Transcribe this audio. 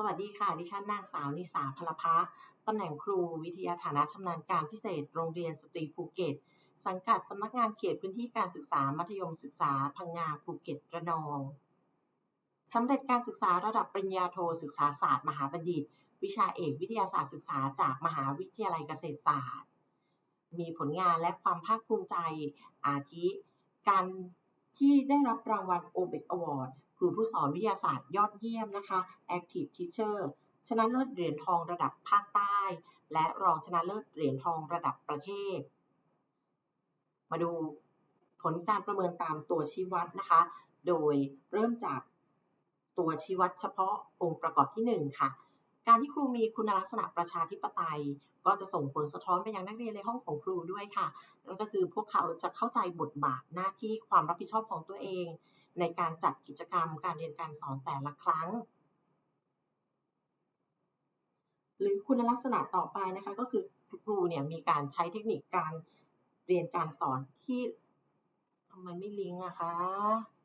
สวัสดีค่ะ ดิฉันนางสาวนิสาพลพักตำแหน่งครูวิทยาฐานะชำนาญการพิเศษ โรงเรียนสตรีภูเก็ต สังกัดสำนักงานเขตพื้นที่การศึกษามัธยมศึกษาพังงาภูเก็ตระนองสำเร็จการศึกษาระดับปริญญาโทศึกษาศาสตร์ มหาบัณฑิต วิชาเอกวิทยาศาสตร์ศึกษาจากมหาวิทยาลัยเกษตรศาสตร์ มีผลงานและความภาคภูมิใจอาทิ การที่ได้รับรางวัล o b e c Award ครูผู้สอนวิทยาศาสตร์ยอดเยี่ยมนะคะ Active Teacher ชนะเลิศเหรียญทองระดับภาคใต้ และรองชนะเลิศเหรียญทองระดับประเทศ มาดูผลการประเมินตามตัวชี้วัดนะคะ โดยเริ่มจากตัวชี้วัดเฉพาะองค์ประกอบที่ 1 ค่ะ การที่ครูมีคุณลักษณะประชาธิปไตย ก็จะส่งผลสะท้อนไปยังนักเรียนในห้องของครูด้วยค่ะ นั่นก็คือพวกเขาจะเข้าใจบทบาทหน้าที่ความรับผิดชอบของตัวเอง ในการจัดกิจกรรมการเรียนการสอนแต่ละครั้ง หรือคุณลักษณะต่อไปนะคะก็คือครูเนี่ยมีการใช้เทคนิคการเรียนการสอนที่ทำไมไม่ลิงก์อะคะ